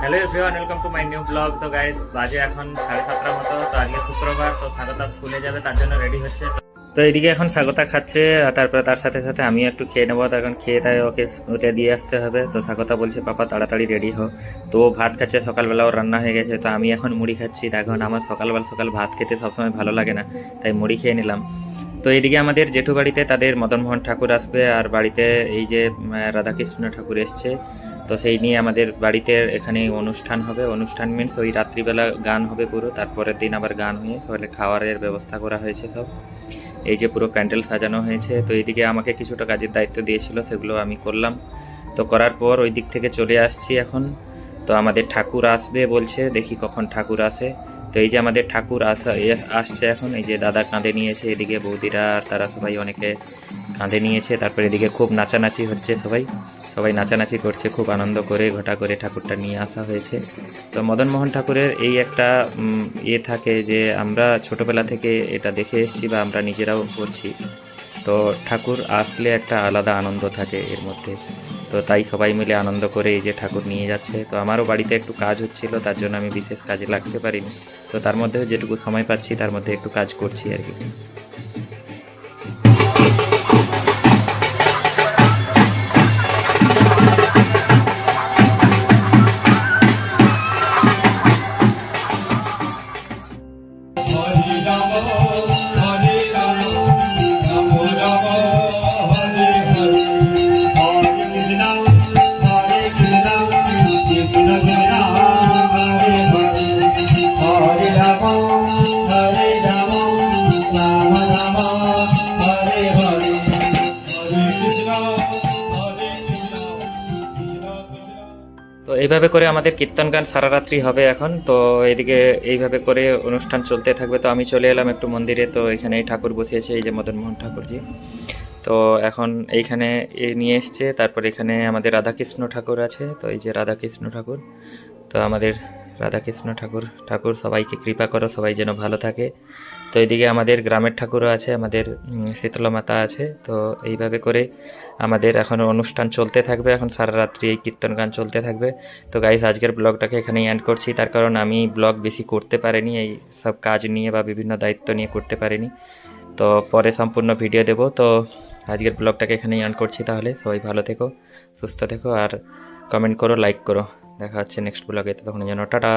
Hello everyone welcome to my new blog তো guys বাজে এখন সাড়ে সাতটার মতো, তো আজকে শুক্রবার, তো সারদা স্কুলে যাবে, তার জন্য রেডি হচ্ছে। তো এদিকে এখন স্বাগতা খাচ্ছে তারপরে তার সাথে সাথে আমি একটু খেয়ে নেব। তখন খেয়ে তাই ওকে ওকে দিয়ে আসতে হবে। তো স্বাগতা বলছে, পাপা, তাড়াতাড়ি রেডি হো তো ও ভাত খাচ্ছে, সকালবেলা ওর রান্না হয়ে গেছে। তো আমি এখন মুড়ি খাচ্ছি। এখন আমার সকালবেলা সকাল ভাত খেতে সবসময় ভালো লাগে না, তাই মুড়ি খেয়ে নিলাম। তো এদিকে আমাদের জেঠু বাড়িতে তাদের মদনমোহন ঠাকুর আসবে, আর বাড়িতে এই যে রাধাকৃষ্ণ ঠাকুর এসছে। তো সেই নিয়ে আমাদের বাড়িতে এখানে অনুষ্ঠান হবে। অনুষ্ঠান মিনস ওই রাত্রিবেলা গান হবে পুরো। তারপরের দিন আবার গান হয়ে সকালে খাওয়ারের ব্যবস্থা করা হয়েছে সব। এই যে পুরো প্যান্ডেল সাজানো হয়েছে, তো এইদিকে আমাকে কিছুটা কাজের দায়িত্ব দিয়েছিল, সেগুলো আমি করলাম। তো করার পর ওই দিক থেকে চলে আসছি এখন। তো আমাদের ঠাকুর আসবে বলছে, দেখি কখন ঠাকুর আসে। তো এই যে আমাদের ঠাকুর আসা আসছে এখন, এই যে দাদা কাঁধে নিয়েছে, এদিকে বৌদিরা আর তারা সবাই অনেকে কাঁধে নিয়েছে, তারপরে এদিকে খুব নাচানাচি হচ্ছে সবাই। সবাই নাচানাচি করছে, খুব আনন্দ করে, ঘটা করে ঠাকুরটা নিয়ে আসা হয়েছে। তো মদনমোহন ঠাকুরের এই একটা ইয়ে থাকে যে আমরা ছোটবেলা থেকে এটা দেখে এসেছি বা আমরা নিজেরাও করছি। তো ঠাকুর আসলে একটা আলাদা আনন্দ থাকে এর মধ্যে। তো তাই সবাই মিলে আনন্দ করে এই যে ঠাকুর নিয়ে যাচ্ছে। তো আমারও বাড়িতে একটু কাজ হচ্ছিল, তার জন্য আমি বিশেষ কাজে লাগতে পারিনি। তো তার মধ্যে যেটুকু সময় পাচ্ছি, তার মধ্যে একটু কাজ করছি আর কি। হরি তো এইভাবে করে আমাদের কীর্তন গান সারা রাত্রি হবে এখন। তো এদিকে এইভাবে করে অনুষ্ঠান চলতে থাকবে। তো আমি চলে এলাম একটু মন্দিরে। তো এখানে ঠাকুর বসিয়েছে, এই যে মদনমোহন ঠাকুরজি। তো এখন এইখানে এ নিয়ে এসছে, তারপর এখানে আমাদের রাধাকৃষ্ণ ঠাকুর আছে, তো এই যে রাধাকৃষ্ণ ঠাকুর, তো আমাদের রাধাকৃষ্ণ ঠাকুর ঠাকুর সবাইকে কৃপা করো, সবাই যেন ভালো থাকে। তো এইদিকে আমাদের গ্রামের ঠাকুরও আছে, আমাদের শীতলা মাতা আছে, তো এইভাবে করে আমাদের এখন অনুষ্ঠান চলতে থাকবে, এখন সারা রাত্রি এই কীর্তন গান চলতে থাকবে। তো গাইস আজকের ব্লগটাকে এখানেই এন্ড করছি, তার কারণ আমি ব্লগ বেশি করতে পারিনি, এই সব কাজ নিয়ে বা বিভিন্ন দায়িত্ব নিয়ে করতে পারিনি। তো পরে সম্পূর্ণ ভিডিও দেব। তো আজকের ব্লগটাকে এখানেই আন করছি তাহলে। সবাই ভালো থেকো, সুস্থ থেকো আর কমেন্ট করো লাইক করো। দেখা হচ্ছে নেক্সট ব্লগে তখন যেন টাটা।